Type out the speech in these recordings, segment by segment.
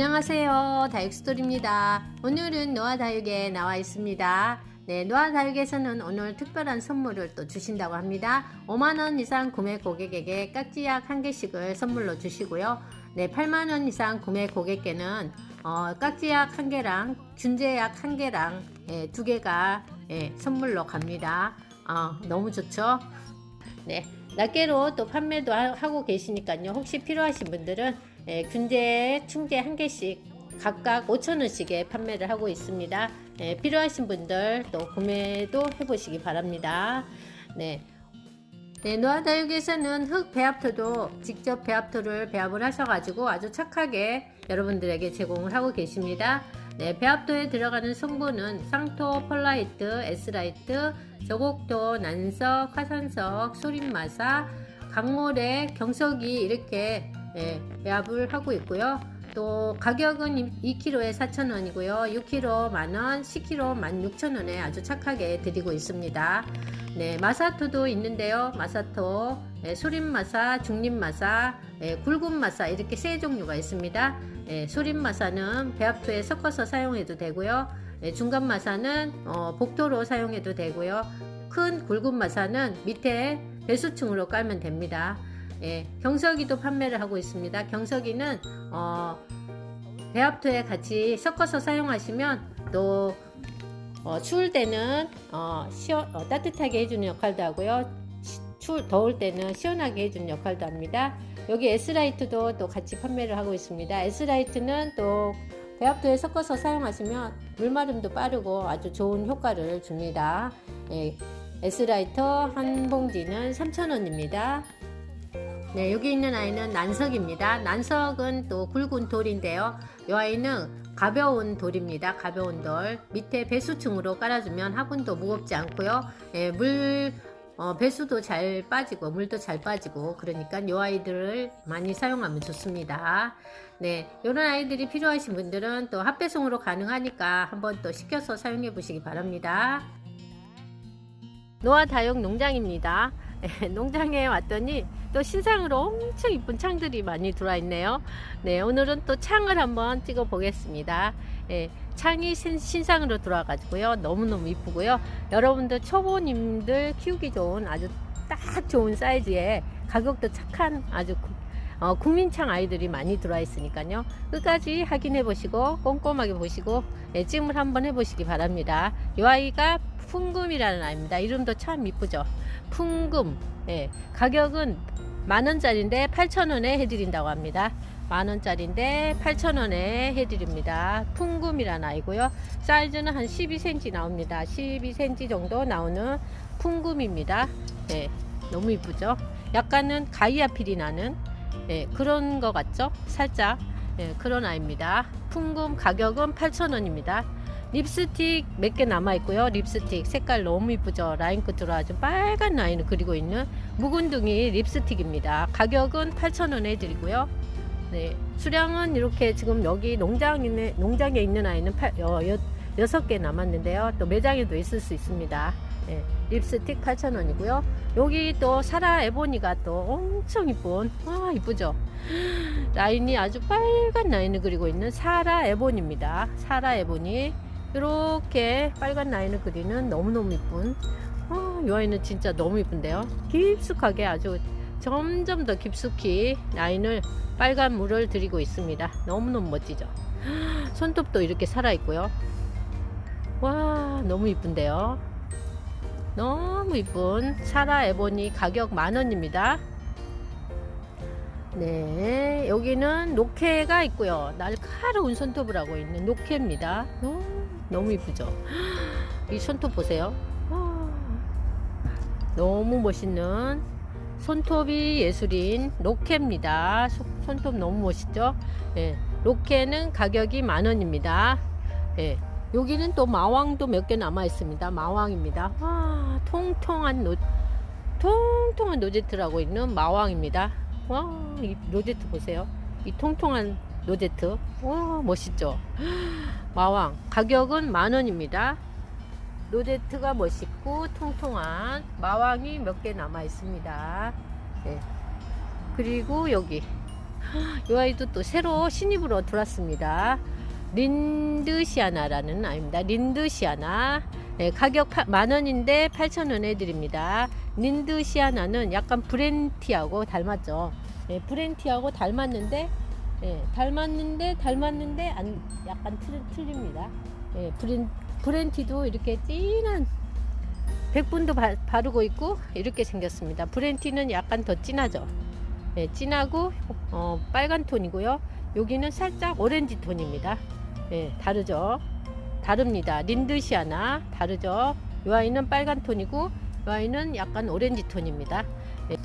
안녕하세요. 다육스토리입니다. 오늘은 노아 다육에 나와 있습니다. 네, 노아 다육에서는 오늘 특별한 선물을 또 주신다고 합니다. 5만원 이상 구매 고객에게 깍지약 한 개씩을 선물로 주시고요. 네, 8만원 이상 구매 고객께는 어, 깍지약 한 개랑 균제약 한 개랑 예, 두 개가 예, 선물로 갑니다. 아, 너무 좋죠? 네, 낱개로 또 판매도 하- 하고 계시니까요. 혹시 필요하신 분들은 예, 균제, 충제 한 개씩 각각 5,000원씩에 판매를 하고 있습니다. 예, 필요하신 분들 또 구매도 해보시기 바랍니다. 네. 네, 노아다육에서는 흙 배합토도 직접 배합토를 배합을 하셔가지고 아주 착하게 여러분들에게 제공을 하고 계십니다. 네, 배합토에 들어가는 성분은 상토, 펄라이트, 에스라이트, 저곡토, 난석, 화산석, 소림마사, 강모래, 경석이 이렇게 예, 배합을 하고 있고요. 또 가격은 2kg에 4,000원이고요. 6kg 만원, 10kg 16,000원에 아주 착하게 드리고 있습니다. 네, 마사토도 있는데요. 마사토, 예, 소림마사, 중림마사, 예, 굵은마사 이렇게 세 종류가 있습니다. 예, 소림마사는 배합토에 섞어서 사용해도 되고요. 예, 중간마사는 어, 복토로 사용해도 되고요. 큰 굵은마사는 밑에 배수층으로 깔면 됩니다. 예, 경석이도 판매를 하고 있습니다. 경석이는 어, 배합토에 같이 섞어서 사용하시면 또 어, 추울 때는 어, 시원, 어, 따뜻하게 해주는 역할도 하고요. 시- 추울, 더울 때는 시원하게 해주는 역할도 합니다. 여기 S라이트도 또 같이 판매를 하고 있습니다. S라이트는 또 배합토에 섞어서 사용하시면 물마름도 빠르고 아주 좋은 효과를 줍니다. 예, S라이터 한 봉지는 3,000원입니다. 네, 여기 있는 아이는 난석입니다. 난석은 또 굵은 돌인데요. 이 아이는 가벼운 돌입니다. 가벼운 돌. 밑에 배수층으로 깔아주면 화분도 무겁지 않고요. 예, 물 어, 배수도 잘 빠지고 물도 잘 빠지고 그러니까 이 아이들을 많이 사용하면 좋습니다. 네, 이런 아이들이 필요하신 분들은 또 합배송으로 가능하니까 한번 또 시켜서 사용해 보시기 바랍니다. 노아 다육 농장입니다. 예, 농장에 왔더니 또 신상으로 엄청 이쁜 창들이 많이 들어와 있네요. 네, 오늘은 또 창을 한번 찍어 보겠습니다. 예, 창이 신, 신상으로 들어와 가지고요. 너무너무 이쁘고요. 여러분들 초보님들 키우기 좋은 아주 딱 좋은 사이즈에 가격도 착한 아주 구- 어, 국민창 아이들이 많이 들어와 있으니까요. 끝까지 확인해 보시고 꼼꼼하게 보시고 예, 찜을 한번 해 보시기 바랍니다. 이 아이가 풍금이라는 아이입니다. 이름도 참 이쁘죠. 풍금. 예, 가격은 만 원짜리인데 8천 원에 해드린다고 합니다. 만 원짜리인데 8천 원에 해드립니다. 풍금이라는 아이고요. 사이즈는 한 12cm 나옵니다. 12cm 정도 나오는 풍금입니다. 예, 너무 이쁘죠? 약간은 가이아필이 나는 예, 그런 거 같죠? 살짝 예, 그런 아이입니다. 풍금 가격은 8,000원입니다. 립스틱 몇 개 남아 있고요. 립스틱 색깔 너무 이쁘죠. 라인 끝으로 아주 빨간 라인을 그리고 있는 묵은둥이 립스틱입니다. 가격은 8,000원에 드리고요. 네, 수량은 이렇게 지금 여기 농장에 농장에 있는 아이는 8, 어, 여, 6개 남았는데요. 또 매장에도 있을 수 있습니다. 네, 립스틱 8,000원이고요. 여기 또 사라 에보니가 또 엄청 이쁜 와 이쁘죠 라인이 아주 빨간 라인을 그리고 있는 사라 에본입니다 사라 에본이 이렇게 빨간 라인을 그리는 너무너무 이쁜. 아, 이 아이는 진짜 너무 이쁜데요. 깊숙하게 아주 점점 더 깊숙이 라인을 빨간 물을 들이고 있습니다. 너무너무 멋지죠? 손톱도 이렇게 살아 있고요. 와 너무 이쁜데요? 너무 이쁜 사라 에보니 가격 만원입니다. 네, 여기는 노케가 있고요. 날카로운 손톱을 하고 있는 노케입니다. 어, 너무 이쁘죠? 이 손톱 보세요. 와, 너무 멋있는 손톱이 예술인 로케입니다. 소- 손톱 너무 멋있죠? 예, 로케는 가격이 만 원입니다. 예, 여기는 또 마왕도 몇 개 남아 있습니다. 마왕입니다. 와, 통통한 노, 통통한 노제트라고 있는 마왕입니다. 와, 이 노제트 보세요. 이 통통한 노제트. 와, 멋있죠? 마왕. 가격은 만 원입니다. 노제트가 멋있고 통통한 마왕이 몇 개 남아 있습니다. 네. 그리고 여기 이 아이도 또 새로 신입으로 들어왔습니다. 린드시아나라는 아이입니다. 린드시아나. 네, 가격 파- 만 원인데 8천 원에 드립니다. 린드시아나는 약간 브렌티하고 닮았죠. 네, 브렌티하고 닮았는데, 네, 닮았는데 닮았는데 안 약간 틀, 틀립니다. 네, 브렌 브렌티도 이렇게 진한 백분도 바, 바르고 있고 이렇게 생겼습니다. 브렌티는 약간 더 진하죠. 네, 진하고 어, 빨간 톤이고요. 여기는 살짝 오렌지 톤입니다. 네, 다르죠. 다릅니다. 린드시아나 다르죠. 이 아이는 빨간 톤이고 이 아이는 약간 오렌지 톤입니다. 네,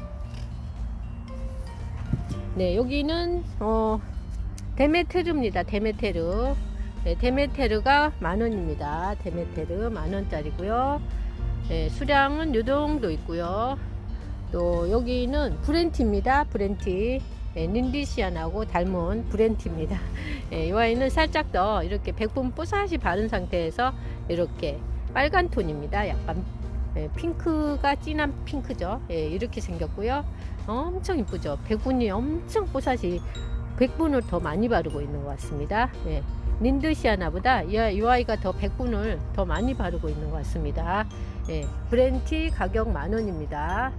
네, 여기는 어, 데메테르입니다. 데메테르. 네, 데메테르가 만 원입니다. 데메테르 만 원짜리고요. 네, 수량은 요 정도 있고요. 또 여기는 브렌티입니다. 브렌티. 네, 닌디시안하고 닮은 브렌티입니다. 네, 이 와인은 살짝 더 이렇게 백분 뽀사시 바른 상태에서 이렇게 빨간 톤입니다. 약간 네, 핑크가 진한 핑크죠. 예, 이렇게 생겼고요. 엄청 이쁘죠. 백분이 엄청 뽀사시 백분을 더 많이 바르고 있는 것 같습니다. 예, 닌드시아나보다 이, 이 아이가 더 백분을 더 많이 바르고 있는 것 같습니다. 예, 브렌티 가격 만 원입니다.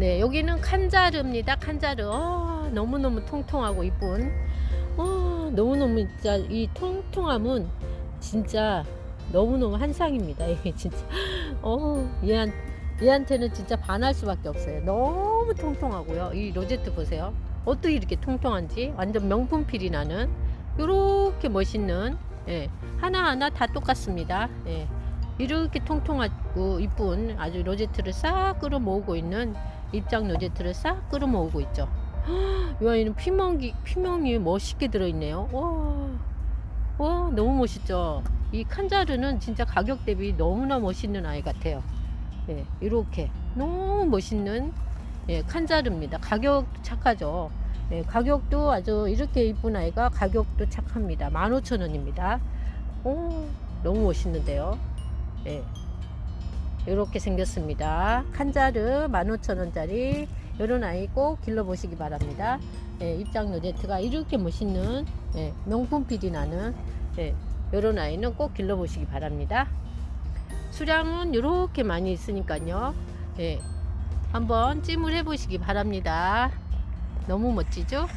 네, 여기는 칸자르입니다. 칸자르. 어, 너무너무 통통하고 이쁜. 어, 너무너무 진짜 이 통통함은 진짜 너무너무 한상입니다. 이게 진짜. 어, 얘한, 얘한테는 진짜 반할 수밖에 없어요. 너무 통통하고요. 이 로제트 보세요. 어떻게 이렇게 통통한지 완전 명품 필이 나는 이렇게 멋있는 예, 하나하나 다 똑같습니다. 예. 이렇게 통통하고 이쁜 아주 로제트를 싹 끌어 모으고 있는 입장 로제트를 싹 끌어 모으고 있죠. 이 아이는 피멍이 피멍이 멋있게 들어있네요. 와, 와 너무 멋있죠. 이 칸자르는 진짜 가격 대비 너무나 멋있는 아이 같아요. 예, 이렇게 너무 멋있는 예, 칸자르입니다. 가격 착하죠. 예, 가격도 아주 이렇게 이쁜 아이가 가격도 착합니다. 15,000원입니다. 오, 너무 멋있는데요. 예. 이렇게 생겼습니다. 칸자르 15,000원짜리 이런 아이 꼭 길러보시기 바랍니다. 예, 입장 로제트가 이렇게 멋있는 예, 명품 필이 나는 예, 이런 아이는 꼭 길러보시기 바랍니다. 수량은 이렇게 많이 있으니까요. 예, 한번 찜을 해보시기 바랍니다. 너무 멋지죠?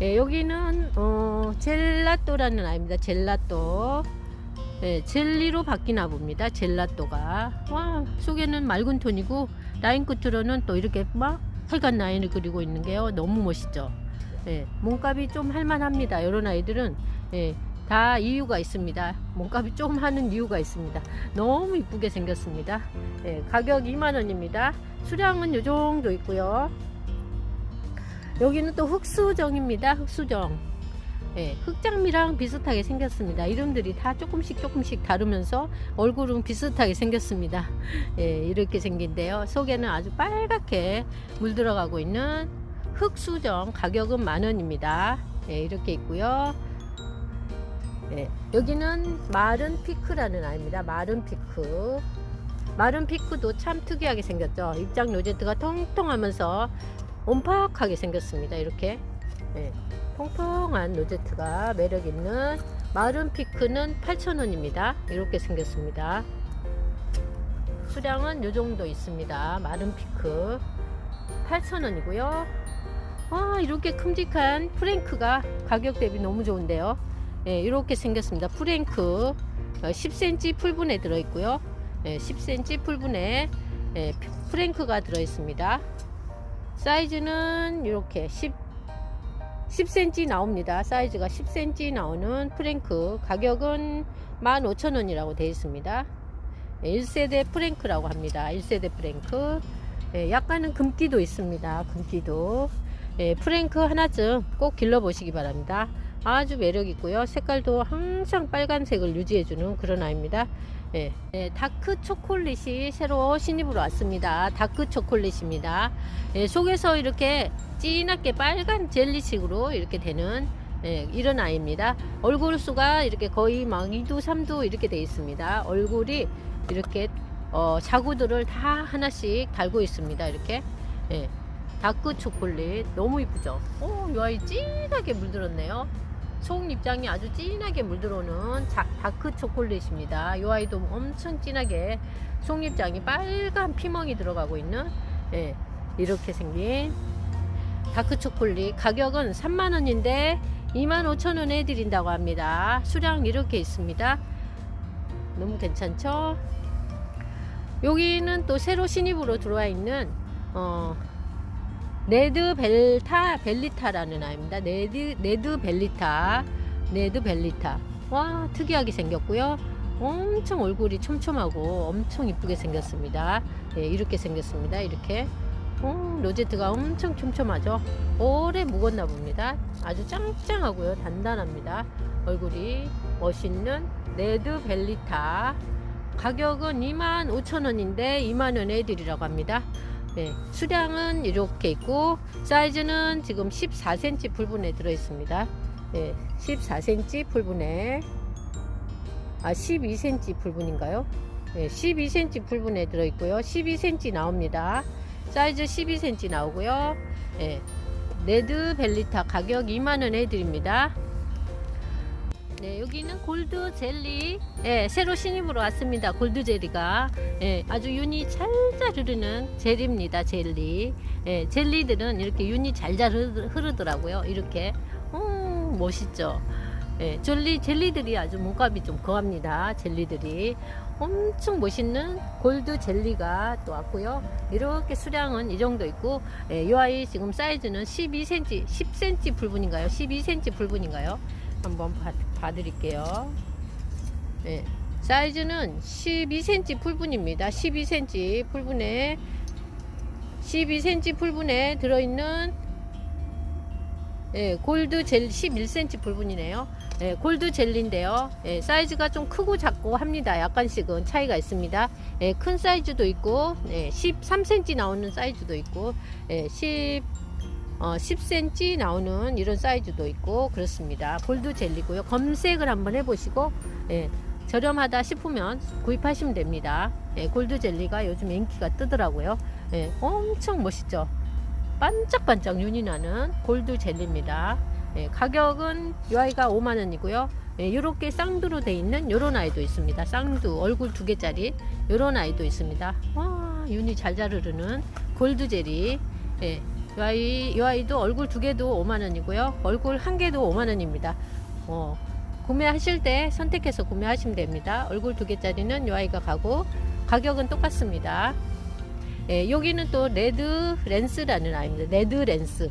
예, 여기는 어, 젤라또라는 아이입니다. 젤라또. 예, 젤리로 바뀌나 봅니다. 젤라또가. 와, 속에는 맑은 톤이고 라인 끝으로는 또 이렇게 막 빨간 라인을 그리고 있는 게요. 너무 멋있죠. 예, 몸값이 좀 할만합니다. 이런 아이들은 예, 다 이유가 있습니다. 몸값이 좀 하는 이유가 있습니다. 너무 이쁘게 생겼습니다. 예, 가격 2만원입니다. 수량은 요 정도 있고요. 여기는 또 흑수정입니다. 흑수정. 예, 흑장미랑 비슷하게 생겼습니다. 이름들이 다 조금씩 조금씩 다르면서 얼굴은 비슷하게 생겼습니다. 예, 이렇게 생긴데요. 속에는 아주 빨갛게 물들어가고 있는 흑수정 가격은 만원입니다. 예, 이렇게 있고요. 예, 여기는 마른 피크라는 아이입니다. 마른 피크. 마른 피크도 참 특이하게 생겼죠. 입장 로제트가 통통하면서 옴팍하게 생겼습니다. 이렇게 예, 통통한 로제트가 매력 있는 마른 피크는 8,000원입니다. 이렇게 생겼습니다. 수량은 이 정도 있습니다. 마른 피크 8,000원이고요. 와 이렇게 큼직한 프랭크가 가격 대비 너무 좋은데요. 예, 이렇게 생겼습니다. 프랭크 어, 10cm 풀분에 들어있고요. 예, 10cm 풀분에 예, 프랭크가 들어있습니다. 사이즈는 이렇게 10, 10cm 나옵니다. 사이즈가 10cm 나오는 프랭크 가격은 15,000원이라고 되어 있습니다. 예, 1세대 프랭크라고 합니다. 1세대 프랭크 예, 약간은 금기도 있습니다. 금기도 예, 프랭크 하나쯤 꼭 길러보시기 바랍니다. 아주 매력 있고요. 색깔도 항상 빨간색을 유지해주는 그런 아이입니다. 예, 예, 다크 초콜릿이 새로 신입으로 왔습니다. 다크 초콜릿입니다. 예, 속에서 이렇게 진하게 빨간 젤리식으로 이렇게 되는 예, 이런 아이입니다. 얼굴 수가 이렇게 거의 막 2두, 3두 이렇게 되어 있습니다. 얼굴이 이렇게 어, 자구들을 다 하나씩 달고 있습니다. 이렇게. 예. 다크 초콜릿 너무 이쁘죠? 오, 이 아이 진하게 물들었네요. 속 입장이 아주 진하게 물들어오는 자- 다크 초콜릿입니다. 이 아이도 엄청 진하게 속 입장이 빨간 피멍이 들어가고 있는 예, 이렇게 생긴 다크 초콜릿 가격은 3만원인데 25,000원에 드린다고 합니다. 수량 이렇게 있습니다. 너무 괜찮죠? 여기는 또 새로 신입으로 들어와 있는 어, 네드 벨타 벨리타라는 아이입니다. 네드 네드 벨리타 네드 벨리타 와 특이하게 생겼고요. 엄청 얼굴이 촘촘하고 엄청 이쁘게 생겼습니다. 예, 이렇게 생겼습니다. 이렇게 어, 로제트가 엄청 촘촘하죠. 오래 묵었나 봅니다. 아주 짱짱하고요. 단단합니다. 얼굴이 멋있는 레드 벨리타. 가격은 25,000원인데 2만원에 드리라고 합니다. 네, 수량은 이렇게 있고 사이즈는 지금 14cm 풀분에 들어 있습니다. 네, 14cm 풀분에 아 12cm 풀분인가요? 네, 12cm 풀분에 들어 있고요. 12cm 나옵니다. 사이즈 12cm 나오고요. 예. 레드 벨리타 가격 2만원에 드립니다. 네, 여기는 골드 젤리. 예, 새로 신입으로 왔습니다. 골드 젤리가. 예, 아주 윤이 잘잘 흐르는 젤입니다. 젤리. 예, 젤리들은 이렇게 윤이 잘잘 흐르- 흐르더라고요. 이렇게. 음, 멋있죠. 예, 젤리, 젤리들이 아주 몸값이 좀 거합니다. 젤리들이. 엄청 멋있는 골드 젤리가 또 왔고요. 이렇게 수량은 이 정도 있고, 예, 이 아이 지금 사이즈는 12cm, 10cm 풀분인가요? 12cm 풀분인가요? 한번 봐, 봐드릴게요. 예, 사이즈는 12cm 풀분입니다. 12cm 풀분에 12cm 풀분에 들어있는 예, 골드 젤 11cm 풀분이네요. 예, 골드 젤리인데요. 예, 사이즈가 좀 크고 작고 합니다. 약간씩은 차이가 있습니다. 예, 큰 사이즈도 있고, 예, 13cm 나오는 사이즈도 있고, 예, 10, 어, 10cm 나오는 이런 사이즈도 있고, 그렇습니다. 골드 젤리고요. 검색을 한번 해보시고, 예, 저렴하다 싶으면 구입하시면 됩니다. 예, 골드 젤리가 요즘 인기가 뜨더라고요. 예, 엄청 멋있죠? 반짝반짝 윤이 나는 골드 젤리입니다. 예, 가격은 이 아이가 5만원이고요. 예, 이렇게 쌍두로 돼 있는 요런 아이도 있습니다. 쌍두 얼굴 두 개짜리 요런 아이도 있습니다. 와 윤이 잘잘 흐르는 골드 젤리. 예, 이 아이 이 아이도 얼굴 두 개도 5만원이고요. 얼굴 한 개도 5만원입니다. 어, 구매하실 때 선택해서 구매하시면 됩니다. 얼굴 두 개짜리는 이 아이가 가고 가격은 똑같습니다. 예, 여기는 또 레드 렌스라는 아이입니다. 레드 렌스.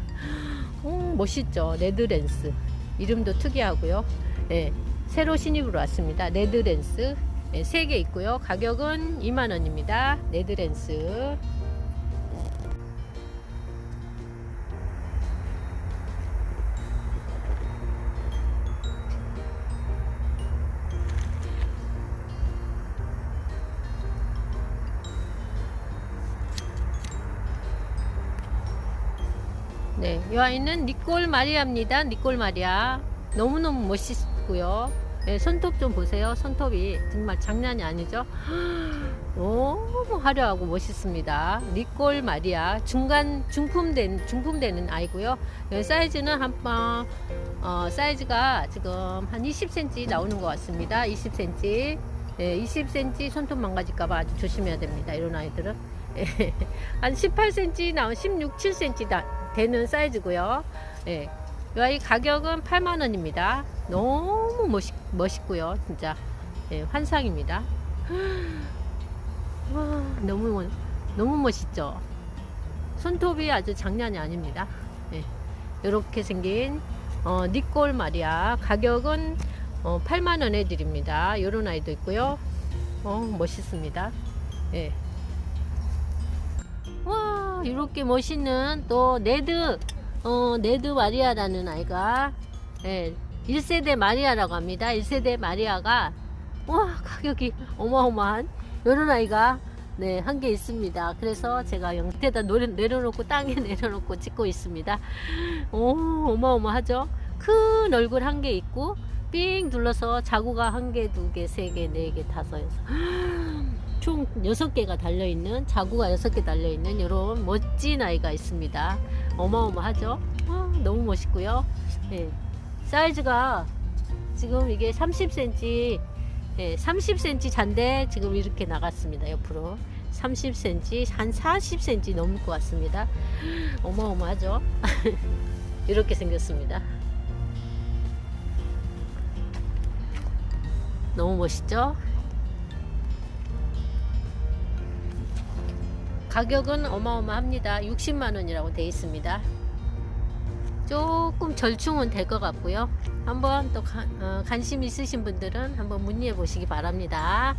음, 멋있죠. 레드 렌스. 이름도 특이하고요. 예, 새로 신입으로 왔습니다. 레드 렌스. 예, 3개 있고요. 가격은 2만원입니다. 레드 렌스. 네, 이 아이는 니콜 마리아입니다. 니콜 마리아. 너무너무 멋있고요. 네, 손톱 좀 보세요. 손톱이 정말 장난이 아니죠? 너무 화려하고 멋있습니다. 니콜 마리아. 중간 중품된, 중품되는 아이고요. 네, 사이즈는 한번, 어, 사이즈가 지금 한 20cm 나오는 것 같습니다. 20cm. 네, 20cm 손톱 망가질까봐 아주 조심해야 됩니다. 이런 아이들은. 예, 한 18cm 나온 16, 7cm 다, 되는 사이즈고요. 예. 이 가격은 8만 원입니다. 너무 멋있, 멋있고요. 진짜 예, 환상입니다. 와, 너무 멋- 너무 멋있죠. 손톱이 아주 장난이 아닙니다. 예. 이렇게 생긴 어, 니콜 마리아 가격은 어, 8만 원에 드립니다. 이런 아이도 있고요. 어, 멋있습니다. 예. 와 이렇게 멋있는 또 네드 어 네드 마리아라는 아이가 예 1세대 마리아라고 합니다. 1세대 마리아가 와 가격이 어마어마한 이런 아이가 네 한 개 있습니다. 그래서 제가 영태에다 노래, 내려놓고 땅에 내려놓고 찍고 있습니다. 오 어마어마하죠? 큰 얼굴 한 개 있고 삥 둘러서 자구가 한 개, 두 개, 세 개, 네 개, 다섯, 여섯 총 6개가 달려있는 자구가 6개 달려있는 이런 멋진 아이가 있습니다. 어마어마하죠? 아, 너무 멋있고요. 예, 사이즈가 지금 이게 30cm, 예, 30cm 잔데 지금 이렇게 나갔습니다. 옆으로 30cm, 한 40cm 넘을 것 같습니다. 어마어마하죠? 이렇게 생겼습니다. 너무 멋있죠? 가격은 어마어마합니다. 60만 원이라고 되어 있습니다. 조금 절충은 될 것 같고요. 한번 또 가- 어, 관심 있으신 분들은 한번 문의해 보시기 바랍니다.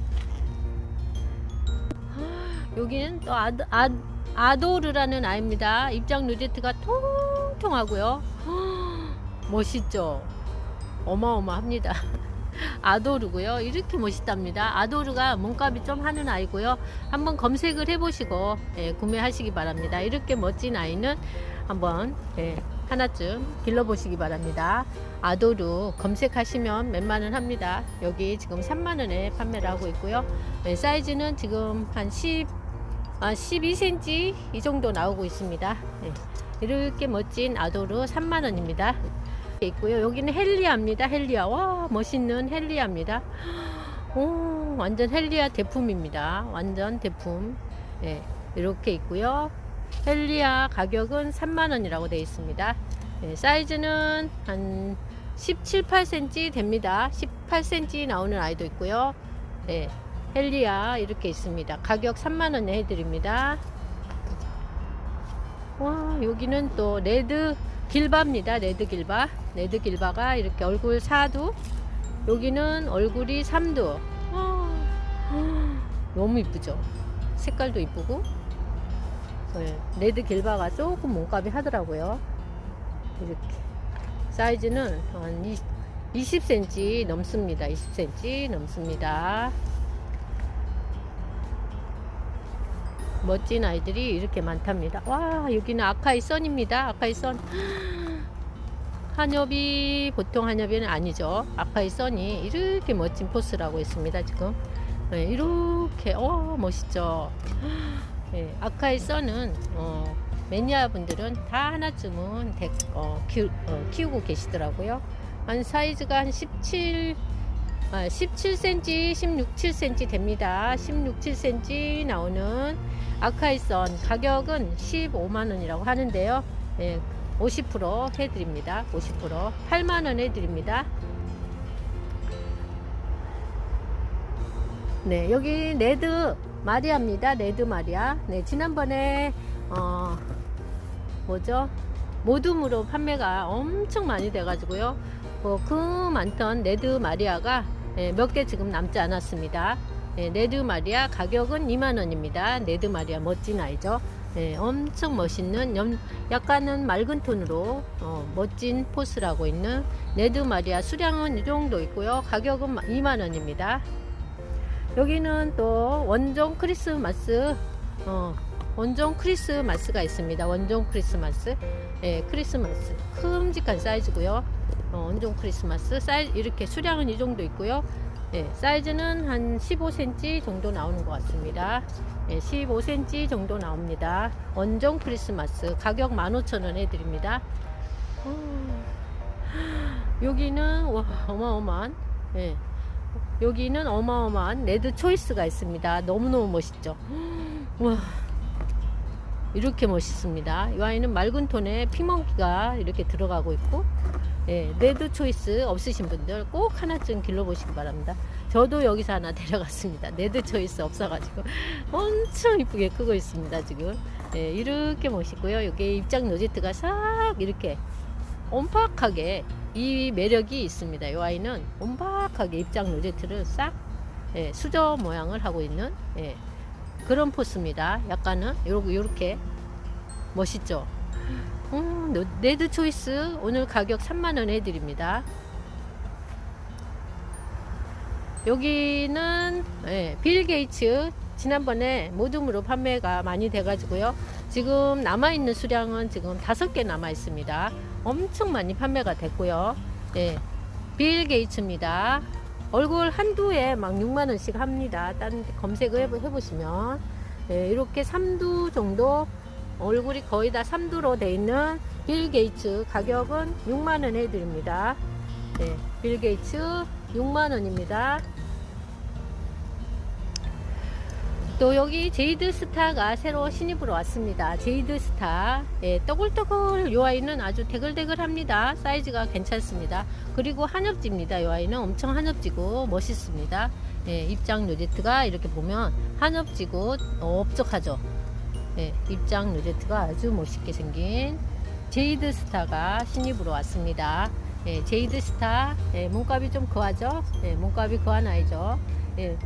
여기는 또 아드, 아, 아도르라는 아이입니다. 입장 루제트가 통통하고요. 멋있죠? 어마어마합니다. 아도르고요. 이렇게 멋있답니다. 아도르가 몸값이 좀 하는 아이고요. 한번 검색을 해보시고 예, 구매하시기 바랍니다. 이렇게 멋진 아이는 한번 예, 하나쯤 길러보시기 바랍니다. 아도르 검색하시면 몇만원 합니다. 여기 지금 3만원에 판매를 하고 있고요. 예, 사이즈는 지금 한 10, 아, 12cm 이 정도 나오고 있습니다. 예, 이렇게 멋진 아도르 3만원입니다. 있고요. 여기는 헬리아입니다. 헬리아. 와, 멋있는 헬리아입니다. 오, 완전 헬리아 대품입니다. 완전 대품. 예, 이렇게 있고요. 헬리아 가격은 3만원이라고 되어 있습니다. 예, 사이즈는 한 17, 8cm 됩니다. 18cm 나오는 아이도 있고요. 예, 헬리아 이렇게 있습니다. 가격 3만원에 해드립니다. 와, 여기는 또 레드 길바입니다. 레드 길바. 레드 길바가 이렇게 얼굴 4두. 여기는 얼굴이 3두. 아, 너무 이쁘죠? 색깔도 이쁘고. 네, 레드 길바가 조금 몸값이 하더라고요. 이렇게. 사이즈는 한 20, 20cm 넘습니다. 20cm 넘습니다. 멋진 아이들이 이렇게 많답니다. 와, 여기는 아카이 선입니다. 아카이 선. 한엽이 보통 한엽이는 아니죠. 아카이 선이 이렇게 멋진 포스라고 있습니다. 지금 네, 이렇게 어 멋있죠. 네, 아카이 선은 어, 매니아 분들은 다 하나쯤은 데, 어, 키, 어, 키우고 계시더라고요. 한 사이즈가 한 17, 아, 17cm, 16, 7cm 됩니다. 16, 7cm 나오는 아카이선 가격은 15만원이라고 하는데요. 예, 50% 해드립니다. 50% 8만원 해드립니다. 네, 여기 레드 마리아입니다. 레드 마리아. 네, 지난번에 어 뭐죠? 모둠으로 판매가 엄청 많이 돼 가지고요. 어, 그 많던 레드 마리아가 예, 몇개 지금 남지 않았습니다. 예, 레드 마리아 가격은 2만원입니다. 레드 마리아 멋진 아이죠. 예, 엄청 멋있는 염, 약간은 맑은 톤으로 어, 멋진 포스라고 있는 레드 마리아 수량은 이 정도 있고요. 가격은 2만원입니다. 여기는 또 원종 크리스마스 어, 원종 크리스마스가 있습니다. 원종 크리스마스 예, 크리스마스 큼직한 사이즈고요. 어, 원종 크리스마스 사이즈 이렇게 수량은 이 정도 있고요. 예, 사이즈는 한 15cm 정도 나오는 것 같습니다. 예, 15cm 정도 나옵니다. 원종 크리스마스 가격 15,000원 해드립니다. 음, 여기는 와, 어마어마한 예, 여기는 어마어마한 레드 초이스가 있습니다. 너무너무 멋있죠. 와 이렇게 멋있습니다. 이 아이는 맑은 톤에 피멍기가 이렇게 들어가고 있고 예, 레드 초이스 없으신 분들 꼭 하나쯤 길러보시기 바랍니다. 저도 여기서 하나 데려갔습니다. 레드 초이스 없어가지고 엄청 이쁘게 크고 있습니다. 지금 예, 이렇게 멋있고요. 여기 입장 노제트가 싹 이렇게 온박하게 이 매력이 있습니다. 이 아이는 온박하게 입장 로제트를 싹 예, 수저 모양을 하고 있는 예, 그런 포스입니다. 약간은 요렇게 멋있죠. 음, 노- 레드 초이스 오늘 가격 3만원 해드립니다. 여기는 예, 빌 게이츠 지난번에 모둠으로 판매가 많이 돼가지고요. 지금 남아있는 수량은 지금 다섯 개 남아 있습니다. 엄청 많이 판매가 됐고요. 예, 빌 게이츠입니다. 얼굴 한두에 막 6만 원씩 합니다. 딴데 검색을 해보- 해보시면 예, 이렇게 3두 정도 얼굴이 거의 다 3두로 돼 있는 빌 게이츠 가격은 6만 원 해드립니다. 예, 빌 게이츠 6만 원입니다. 또 여기 제이드 스타가 새로 신입으로 왔습니다. 제이드 스타. 예, 떠글떠글 요 아이는 아주 대글대글합니다. 사이즈가 괜찮습니다. 그리고 한엽지입니다. 요 아이는 엄청 한엽지고 멋있습니다. 예, 입장 로제트가 이렇게 보면 한엽지고 넓적하죠. 예, 입장 로제트가 아주 멋있게 생긴 제이드 스타가 신입으로 왔습니다. 예, 제이드 스타. 예, 몸값이 좀 거하죠? 예, 몸값이 거한 아이죠. 예,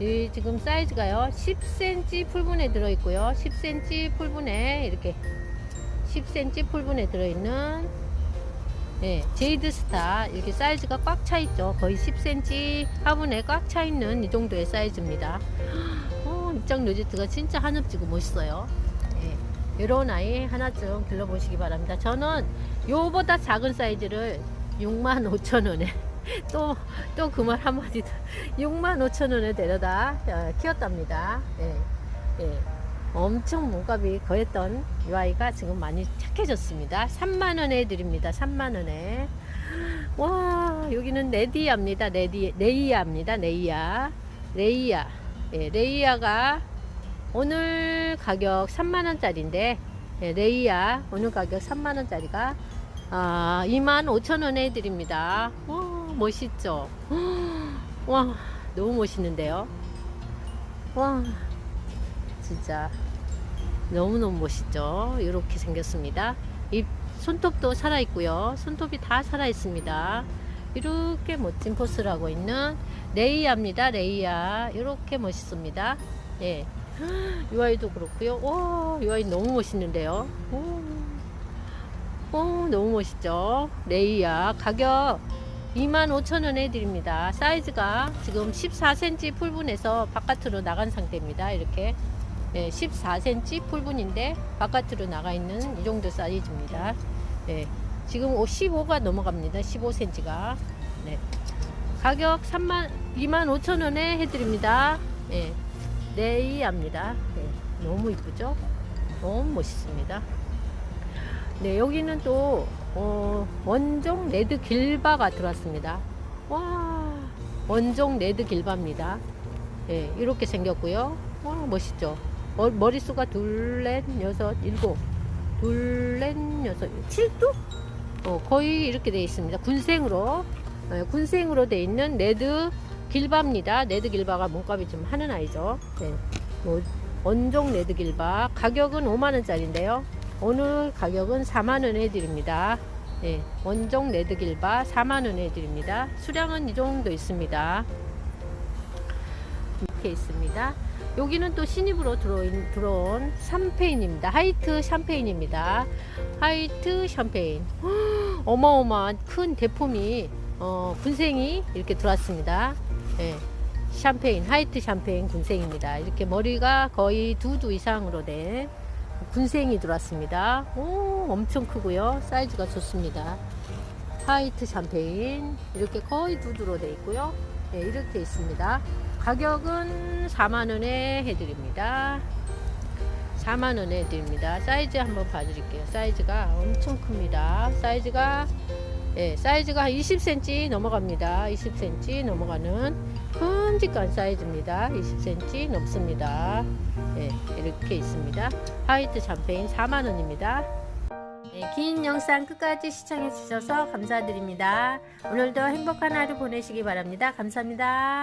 이 지금 사이즈가요 10cm 풀분에 들어있고요 10cm 풀분에 이렇게 10cm 풀분에 들어있는 예, 제이드 스타 이렇게 사이즈가 꽉 차 있죠 거의 10cm 화분에 꽉 차 있는 이 정도의 사이즈입니다 어, 입장 로제트가 진짜 한엽지고 멋있어요 예, 이런 아이 하나쯤 길러보시기 바랍니다 저는 요보다 작은 사이즈를 65,000원에 또 또 그 말 한마디 더 6만 5천 원에 데려다 어, 키웠답니다. 예, 예. 엄청 몸값이 거했던 이 아이가 지금 많이 착해졌습니다. 3만 원에 드립니다. 3만 원에. 와 여기는 레디아입니다. 레디 레이아입니다. 레이아 레이아 예, 레이아가 오늘 가격 3만 원짜리인데 예, 레이아 오늘 가격 3만 원짜리가 아, 2만 5천 원에 드립니다. 와, 멋있죠? 와, 너무 멋있는데요? 와, 진짜 너무너무 멋있죠? 이렇게 생겼습니다. 이 손톱도 살아있고요. 손톱이 다 살아있습니다. 이렇게 멋진 포스를 하고 있는 레이아입니다. 레이아. 이렇게 멋있습니다. 예. 이 아이도 그렇고요. 와, 이 아이 너무 멋있는데요. 오. 어, 너무 멋있죠? 레이야. 가격 25,000원에 드립니다. 사이즈가 지금 14cm 풀분에서 바깥으로 나간 상태입니다. 이렇게. 네, 14cm 풀분인데 바깥으로 나가 있는 이 정도 사이즈입니다. 네, 지금 15가 넘어갑니다. 15cm가. 네. 가격 3만, 25,000원에 해드립니다. 네, 레이야입니다. 네, 너무 이쁘죠? 너무 멋있습니다. 네, 여기는 또 어, 원종 레드 길바가 들어왔습니다. 와, 원종 레드 길바입니다. 네, 이렇게 생겼고요. 와, 멋있죠? 머, 머릿수가 둘, 넷, 여섯, 일곱, 둘, 넷, 여섯, 칠두? 어, 거의 이렇게 되어 있습니다. 군생으로, 네, 군생으로 되어 있는 레드 길바입니다. 레드 길바가 몸값이 좀 하는 아이죠. 네, 뭐, 원종 레드 길바. 가격은 5만 원짜리인데요. 오늘 가격은 4만원 해드립니다. 네, 원종 레드 길바 4만원 해드립니다. 수량은 이 정도 있습니다. 이렇게 있습니다. 여기는 또 신입으로 들어온, 들어온 샴페인입니다. 하이트 샴페인입니다. 하이트 샴페인. 헉, 어마어마한 큰 대품이, 어, 군생이 이렇게 들어왔습니다. 네, 샴페인, 하이트 샴페인 군생입니다. 이렇게 머리가 거의 두 두 이상으로 된 군생이 들어왔습니다. 오, 엄청 크고요. 사이즈가 좋습니다. 화이트 샴페인 이렇게 거의 두두로 되어 있고요. 네, 이렇게 있습니다. 가격은 4만원에 해드립니다. 4만원에 해드립니다. 사이즈 한번 봐드릴게요. 사이즈가 엄청 큽니다. 사이즈가 예, 사이즈가 20cm 넘어갑니다. 20cm 넘어가는 큼직한 사이즈입니다. 20cm 넘습니다. 예, 이렇게 있습니다. 화이트 샴페인 4만원입니다. 네, 긴 영상 끝까지 시청해 주셔서 감사드립니다. 오늘도 행복한 하루 보내시기 바랍니다. 감사합니다.